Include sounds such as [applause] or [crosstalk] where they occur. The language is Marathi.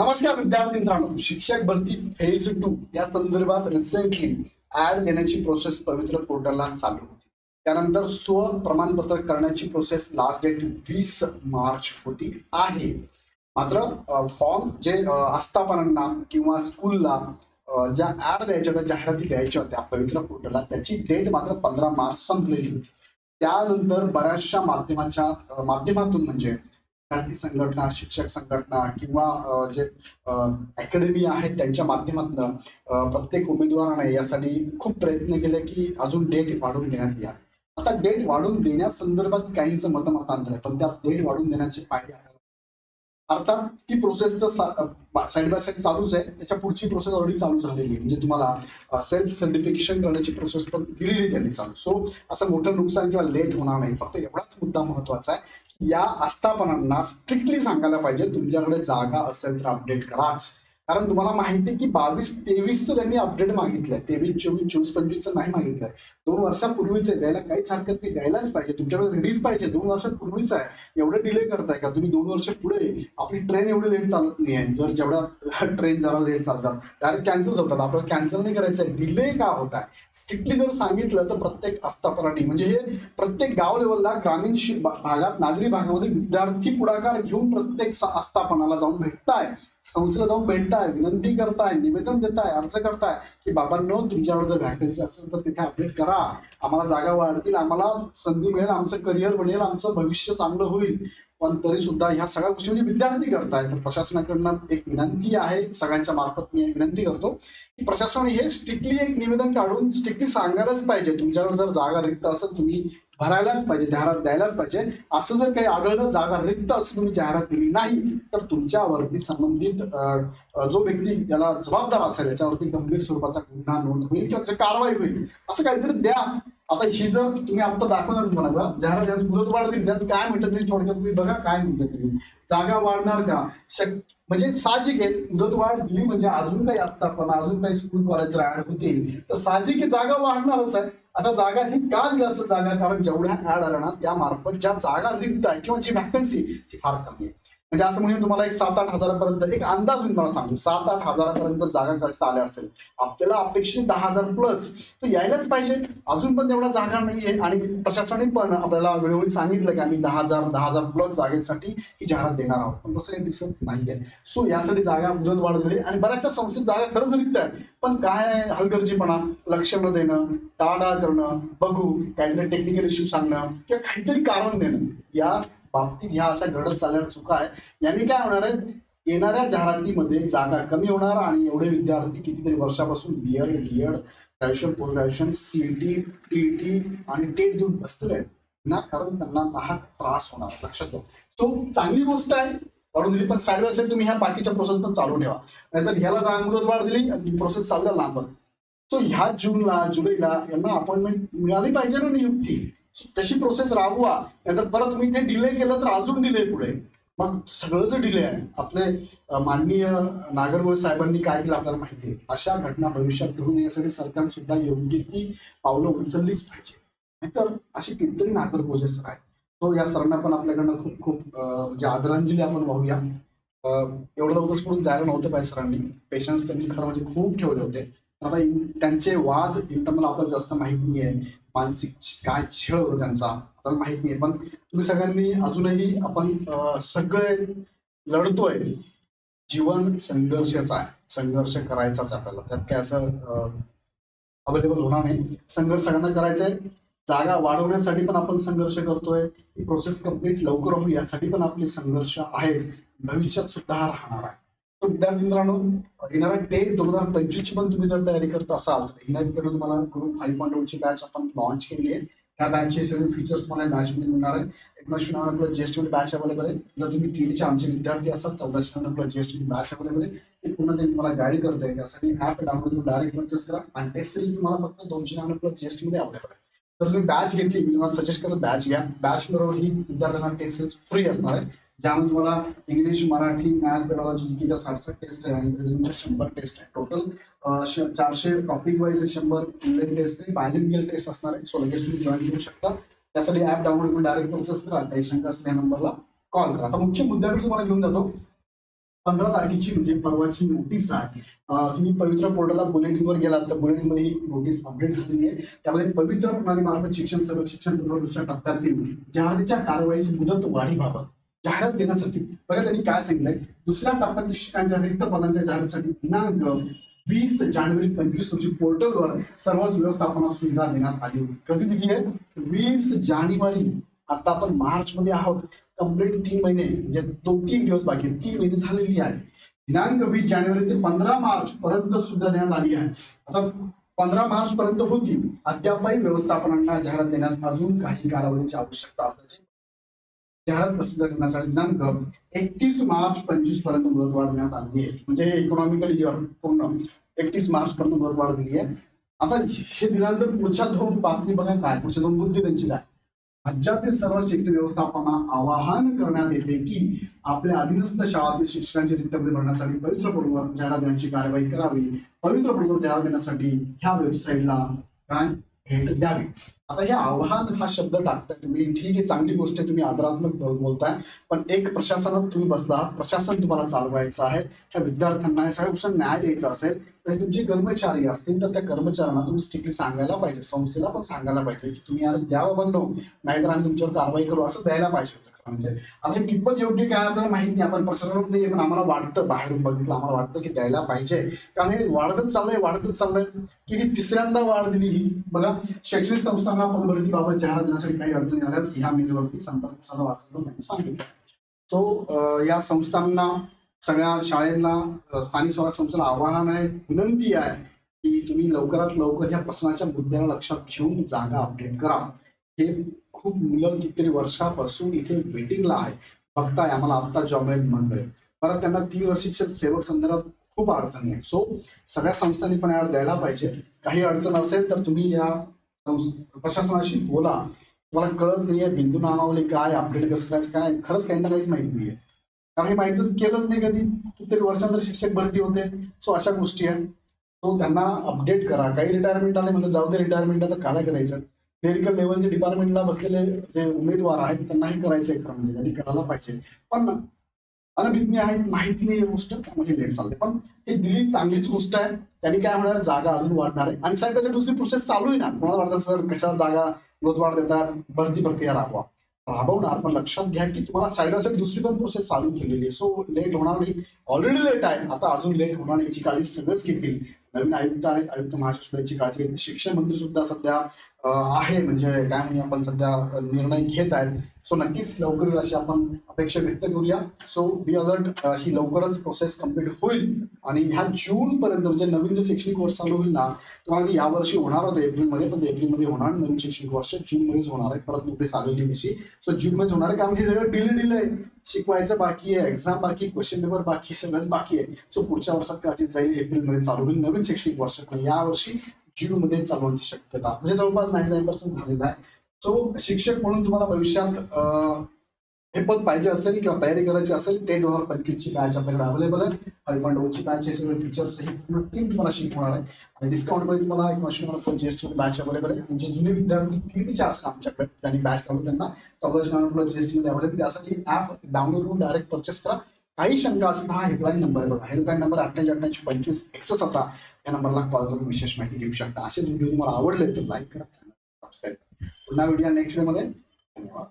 नमस्कार विद्यार्थी मित्रांनो. शिक्षक भरती फेज टू या संदर्भात रिसेंटली ऍड देण्याची प्रोसेस पवित्र पोर्टलला चालू होती. त्यानंतर स्व प्रमाणपत्र करण्याची प्रोसेस लास्ट डेट वीस मार्च होती आहे. मात्र फॉर्म जे आस्थापनांना किंवा स्कूलला ज्या ऍड द्यायच्या होत्या जाहिराती द्यायच्या होत्या पवित्र पोर्टलला त्याची डेट मात्र पंधरा मार्च संपलेली होती. त्यानंतर बऱ्याचशा माध्यमाच्या माध्यमातून म्हणजे विद्यार्थी संघटना शिक्षक संघटना किंवा जे अकॅडमी आहेत त्यांच्या माध्यमातून प्रत्येक उमेदवाराने यासाठी खूप प्रयत्न केले की अजून डेट वाढवून देण्यात या आता डेट वाढवून देण्यासंदर्भात काहींचं मतमतांतर आहे. पण त्या डेट वाढवून देण्याचे फायदे अर्थात ती प्रोसेस तर साईड बाय साईड चालूच आहे. त्याच्या पुढची प्रोसेस ऑलरेडी चालू झालेली आहे. म्हणजे तुम्हाला सेल्फ सर्टिफिकेशन करण्याची प्रोसेस पण दिलेली त्यांनी चालू. सो असं मोठं नुकसान किंवा लेट होणार नाही. फक्त एवढाच मुद्दा महत्त्वाचा आहे या आस्थापनांना स्ट्रिक्टली सांगायला पाहिजे. तुमच्याकडे जागा असेल तर अपडेट कराच. कारण तुम्हाला माहिती की बावीस तेवीसचं त्यांनी अपडेट मागितलंय. तेवीस चोवीस चोवीस पंचवीसचं नाही मागितलंय. दोन वर्षापूर्वीच आहे. द्यायला काहीच हरकत नाही. द्यायलाच पाहिजे. तुमच्याकडे रेडीच पाहिजे. दोन वर्षापूर्वीच आहे. एवढं डिले करताय का? तुम्ही दोन वर्ष पुढे आपली ट्रेन एवढी लेट चालत नाही आहे. जर जेवढ्या ट्रेन [laughs] जरा लेट चालतात. डायरेक्ट कॅन्सल होतात. आपल्याला कॅन्सल नाही करायचं आहे. डिले का होत आहे? स्ट्रिक्टली जर सांगितलं तर प्रत्येक आस्थापनाने म्हणजे हे प्रत्येक गाव लेवलला ग्रामीण भागात नागरी भागामध्ये विद्यार्थी पुढाकार घेऊन प्रत्येक आस्थापनाला जाऊन भेटताय. संस्थेला जाऊन भेटताय विनंती करताय निवेदन देताय अर्ज करताय की बाबांनो तुमच्याकडे जर व्हॅकन्सी असेल तर तिथे अपडेट करा. आम्हाला जागा वाढतील आम्हाला संधी मिळेल आमचं करिअर बनेल आमचं भविष्य चांगलं होईल. पण तरी सुद्धा ह्या सगळ्या गोष्टी म्हणजे विद्यार्थी करताय. तर प्रशासनाकडनं एक विनंती आहे सगळ्यांच्या मार्फत मी विनंती करतो की प्रशासन हे स्ट्रिक्टली एक निवेदन काढून स्ट्रिक्टली सांगायलाच पाहिजे. तुमच्याकडे जर जागा रिक्त असेल तुम्ही भरायलाच पाहिजे जाहिरात द्यायलाच पाहिजे. असं जर काही आढळलं जागा रिक्त असून तुम्ही जाहिरात दिली नाही तर तुमच्यावरती संबंधित जो व्यक्ती याला जबाबदार असेल याच्यावरती गंभीर स्वरूपाचा गुन्हा नोंद होईल किंवा त्याची कारवाई होईल असं काहीतरी द्या. आता ही जर तुम्ही आता दाखवणार तुम्हाला बघा जाहिरात द्यास मुदत वाढ त्यात काय म्हणतात तुम्ही थोडक्यात तुम्ही बघा काय म्हणतात तुम्ही जागा वाढणार का? शक म्हणजे साहजिक आहे मुदत वाढ दिली म्हणजे अजून काही आस्थापना अजून काही स्कूल कॉलेज ऍड होतील तर साहजिक जागा वाढणारच आहे. आता जागा ही का दिली असं जागा? कारण जेवढ्या ऍड आल्या ना त्या मार्फत ज्या जागा रिक्त आहे किंवा जी व्हॅकन्सी ती फार कमी आहे. म्हणजे असं म्हणजे तुम्हाला एक सात आठ हजारापर्यंत एक अंदाज मी तुम्हाला सांगतो. सात आठ हजारापर्यंत जागा कशा आल्या असतील. आपल्याला अपेक्षित दहा हजार प्लस तो यायलाच पाहिजे. अजून पण तेवढा जागा नाहीये आणि प्रशासनाने पण आपल्याला वेळोवेळी सांगितलं की आम्ही दहा हजार दहा हजार प्लस जागेसाठी ही जाहिरात देणार आहोत. पण तसं काही दिसत नाहीये. सो यासाठी जागा मुदत वाढवली आणि बऱ्याचशा संस्थेत जागा खरंच रिक्त आहे. पण काय हलगर्जीपणा? लक्ष न देणं टाळाटाळ करणं बघू काहीतरी टेक्निकल इश्यू सांगणं किंवा काहीतरी कारण देणं. या बाबतीत ह्या अशा घडत चालल्यावर चुका आहे यांनी काय होणार आहे येणाऱ्या जाहिरातीमध्ये जागा कमी होणार आणि एवढे विद्यार्थी कितीतरी वर्षापासून B Ed D Ed graduation post graduation T टीटी आणि टेट देऊन बसलेले ना कारण त्यांना हा त्रास होणार. लक्षात घ्या सो चांगली गोष्ट आहे. वाढून दिली पण साईड बाय साईड तुम्ही ह्या बाकीच्या प्रोसेस पण चालू ठेवा. नाहीतर ह्याला जागा वाढ दिली आणि प्रोसेस चालू लांबत सो ह्या जूनला जुलैला यांना अपॉइंटमेंट मिळाली पाहिजे ना नियुक्ती? तशी प्रोसेस राबवा. नाहीतर परत तुम्ही ते डिले केलं तर अजून डिले पुढे. मग सगळंच डिले आहे. आपले माननीय नागरगोळ साहेबांनी काय केलं आपल्याला माहिती आहे. अशा घटना भविष्यात घडू नये. यासाठी सरकारने सुद्धा योग्य ती पावलं उचललीच पाहिजे. नाहीतर अशी कितीतरी नागरगोजे सर आहेत. सो या सरांना पण आपल्याकडनं खूप खूप म्हणजे आदरांजली आपण वाहूया. एवढं लवकर सोडून जायला नव्हतं पाहिजे सरांनी. पेशन्स त्यांनी खरं म्हणजे खूप ठेवले होते. आता त्यांचे वाद इंटरनल आपल्याला जास्त माहीत नाही आहे मानसिक काय छळ होता त्यांचा? आपल्याला माहीत नाही पण तुम्ही सगळ्यांनी अजूनही आपण सगळे लढतोय. जीवन संघर्षाचा आहे. संघर्ष करायचाच आपल्याला. त्यात काय असं अवेलेबल होणार नाही. संघर्ष सगळ्यांना करायचा आहे जागा वाढवण्यासाठी पण आपण संघर्ष करतोय. प्रोसेस कंप्लीट लवकर होऊ यासाठी पण आपले संघर्ष आहेच. भविष्यात सुद्धा हा राहणार आहे. विद्यार्थी मित्रांनो येणाऱ्या टेट दोन हजार पंचवीस ची पण तुम्ही जर तयारी करत असाल तर इग्नाइट तुम्हाला ग्रुप फाईव्ह पॉईंट ची बॅच आपण लॉन्च केली आहे. त्या बॅचचे सगळे फीचर्स तुम्हाला बॅच मध्ये मिळणार आहे एकोणीसशे नव्याण्णव प्लस जीएसटी मध्ये बॅच अवेलेबल आहे. जर तुम्ही टीडीचे आमचे विद्यार्थी असाल चौदाशे नव्याण्णव प्लस जीएसटी मध्ये बॅच अवेलेबल आहे. ते पुन्हा ते तुम्हाला गाईड करतोय त्यासाठी ऍप डाउनलोड करून डायरेक्ट परचेस करा. आणि टेस्ट सिरीज तुम्हाला फक्त दोनशे नव्याण्णव प्लस जीएसटी मध्ये अवेलेबल आहे. तर तुम्ही बॅच घेतली मी तुम्हाला सजेस्ट करत बॅच घ्या. बॅच बरोबर ही विद्यार्थ्यांना टेस्ट सिरीज फ्री असणार आहे. ज्यामध्ये तुम्हाला इंग्लिश मराठी मॅथ पेडॉलॉजी जीकेच्या साठ टेस्ट आहे आणि प्रेझेंटच्या शंभर टेस्ट आहे. टोटल चारशे टॉपिक वाईज शंभर इंग्लिश टेस्ट आहे. बायलिंगल टेस्ट असणार आहे. सो लगेच तुम्ही जॉईन करू शकता. त्यासाठी ऍप डाउनलोड करून डायरेक्ट प्रोसेस करा. काही शंका असल्या नंबरला कॉल करा. आता मुख्य मुद्द्याकडे तुम्हाला घेऊन जातो. पंधरा तारखेची म्हणजे परवाची नोटीस आहे. तुम्ही पवित्र पोर्टलला बुलेटिनवर गेलात तर बुलेटिनमध्ये ही नोटीस अपडेट झालेली आहे. त्यामध्ये पवित्र प्रणालीमार्फत शिक्षण सर्व शिक्षण दुसऱ्या दुसऱ्या टप्प्यातील जाहिरातीच्या कारवाईची मुदत वाढीबाबत जाहिरात देण्यासाठी. बघा त्यांनी काय सांगितलंय? दुसऱ्या टप्प्यात शिक्षकांच्या रिक्त पदांच्या जाहिरातीसाठी दिनांक वीस जानेवारी पंचवीस रोजी पोर्टलवर सर्वच व्यवस्थापना सुविधा देण्यात आली होती. कधी दिली आहे? वीस जानेवारी. आता आपण मार्च मध्ये आहोत. कंप्लीट तीन महिने म्हणजे दोन तीन दिवस बाकी तीन महिने झालेली आहे. दिनांक वीस जानेवारी ते पंधरा मार्च पर्यंत सुद्धा देण्यात आली आहे. आता पंधरा मार्च पर्यंत होती. अद्यापही व्यवस्थापनांना जाहिरात देण्यास अजून काही कालावधीची आवश्यकता असल्याची जाहिरात प्रसिद्ध करण्यासाठी दिनांक एकतीस मार्च पंचवीसपर्यंत मुदतवाढ देण्यात आली आहे. म्हणजे हे इकॉनॉमिकल इयर पूर्ण एकतीस मार्च पर्यंत मुदतवाढ दिली आहे. आता हे दिनांक पुढच्या दोन बातमी बघा काय पुढच्या दोन मुद्दे त्यांची काय. राज्यातील सर्व शिक्षण व्यवस्थापना आवाहन करण्यात येते की आपल्या अधीनस्थ शाळातील शिक्षकांचे रिक्त भरण्यासाठी पवित्र पडवर जाहिरात देण्याची कारवाई करावी. पवित्र पडवर जाहिरात देण्यासाठी ह्या वेबसाईटला काय? भेट द्यावी. आता हे आव्हान हा शब्द टाकताय तुम्ही. ठीक आहे चांगली गोष्ट आहे तुम्ही आदरात्मक बोलताय. पण एक प्रशासनात तुम्ही बसला आहात, प्रशासन तुम्हाला चालवायचं आहे. ह्या विद्यार्थ्यांना या सगळ्या गोष्टी न्याय द्यायचा असेल तर तुमचे कर्मचारी असतील तर त्या कर्मचाऱ्यांना तुम्ही स्ट्रिक्टली सांगायला पाहिजे. संस्थेला पण सांगायला पाहिजे की तुम्ही यार द्यावा बनलो नाहीतर आम्ही तुमच्यावर कारवाई करू असं द्यायला पाहिजे होतं. म्हणजे आता कितपत योग्य काय आपल्याला माहीत नाही. आपण प्रशासनात नाही पण आम्हाला वाटतं बाहेरून बघितलं आम्हाला वाटतं की द्यायला पाहिजे. कारण हे वाढतच चाललंय वाढतच चाललंय. किती तिसऱ्यांदा वाढ दिली ही. बघा शैक्षणिक संस्था संस्थांना पदभरतीबाबत जाहिरात देण्यासाठी काही अडचणी आल्यास ह्या मेलवरती संपर्क साधावा असं त्यांनी सांगितलं. सो या संस्थांना सगळ्या शाळेला स्थानिक स्वराज संस्थेला आव्हान आहे विनंती आहे की तुम्ही लवकरात लवकर या प्रश्नाच्या मुद्द्याला लक्षात घेऊन जागा अपडेट करा. हे खूप मुलं कितीतरी वर्षापासून इथे वेटिंगला आहे. बघताय आम्हाला आत्ता जॉब मिळेल म्हणलोय परत त्यांना तीन वर्षीच्या सेवक संदर्भात खूप अडचणी आहे सो सगळ्या संस्थांनी पण यावर द्यायला पाहिजे. काही अडचण असेल तर तुम्ही या प्रशासनाशी बोला. तुम्हाला कळत नाहीये बिंदू नामावली काय अपडेट कसं करायचं काय खरंच काही ना काहीच माहीत नाहीये. कारण हे माहितच केलंच नाही कधी. कित्येक वर्षांतर शिक्षक भरती होते. सो अशा गोष्टी आहेत. सो त्यांना अपडेट करा. काही रिटायरमेंट आले म्हणजे जाऊ दे रिटायरमेंट आता काय करायचं? क्लिनिकल लेवलच्या डिपार्टमेंटला बसलेले जे उमेदवार आहेत त्यांनाही करायचं खरं म्हणजे. त्यांनी करायला पाहिजे. पण अनभिज्ञ आहेत माहिती नाही गोष्ट त्यामुळे लेट चालते. पण हे दिली चांगलीच गोष्ट आहे. त्यांनी काय होणार जागा अजून वाढणार आहे. आणि साहेब त्याची दुसरी प्रोसेस चालू आहे ना कोणाला वाटतं सर कशाला जागा गोतवाढ देतात? भरती प्रक्रिया राबवा. राबवणार पण लक्षात घ्या की तुम्हाला साईड बाय साईड दुसरी पण प्रोसेस चालू केलेली आहे. सो लेट होणार नाही. ऑलरेडी लेट आहे. आता अजून लेट होणार नाही. याची काळजी सगळंच घेतील. नवीन आयुक्त आहेत. आयुक्त महाराष्ट्र काळजी घेतली. शिक्षण मंत्री सुद्धा सध्या आहे. म्हणजे काय म्हणूया आपण सध्या निर्णय घेत आहेत. सो नक्कीच लवकर अशी आपण अपेक्षा व्यक्त करूया. सो बी अलर्ट ही लवकरच प्रोसेस कंप्लीट होईल. आणि ह्या जून पर्यंत म्हणजे नवीन जे शैक्षणिक वर्ष चालू होईल ना तुम्हाला या वर्षी होणार होतं. एप्रिलमध्ये पण एप्रिलमध्ये होणार नवीन शैक्षणिक वर्ष. जून मध्येच होणार आहे. परत नोटीस आलेली दिवशी तशी. सो जून मध्येच होणार आहे. कारण हे सगळं डिले डिले आहे. शिकवायचं बाकी आहे एक्झाम बाकी क्वेश्चन पेपर बाकी सगळंच बाकी आहे. सो पुढच्या वर्षात कदाचित जाईल एप्रिलमध्ये चालू होईल नवीन शैक्षणिक वर्ष. या वर्षी जून मध्ये चालू होण्याची शक्यता. म्हणजे जवळपास नाईन्टी नाईन पर्सेंट झालेला आहे. सो शिक्षक म्हणून तुम्हाला भविष्यात अं, हे पद पाहिजे असेल किंवा तयारी करायची असेल ते दोन हजार पंचवीसची बॅच आपल्याकडे अवेलेबल आहे. फाईव्ह पॉईंट ओची बॅच हे सगळे फीचर्स हे पूर्ण टीम तुम्हाला शिकवणार आहे. आणि डिस्काउंटमध्ये तुम्हाला एक मशीन पण जीएसटी बॅच अवेलेबल आहे. आणि जे जुने विद्यार्थी थ्रीडीचे असतात आमच्याकडे त्यांनी बॅच लावली त्यांना चौदाशे नव्याण्णव जीएसटी मध्ये अवेलेबल त्यासाठी ऍप डाउनलोड करून डायरेक्ट परचेस करा. काही शंका असता हा हेल्पलाईन नंबर बघा. हेल्पलाईन नंबर अठ्ठ्याऐंशी अठ्ठ्याऐंशी पंचवीस एकशे सतरा या नंबरला कॉल करून विशेष माहिती घेऊ शकता. असेच व्हिडिओ तुम्हाला आवडले तर लाईक करा सबस्क्राईब करा. पुन्हा व्हिडिओ नेक्स्टमध्ये. धन्यवाद.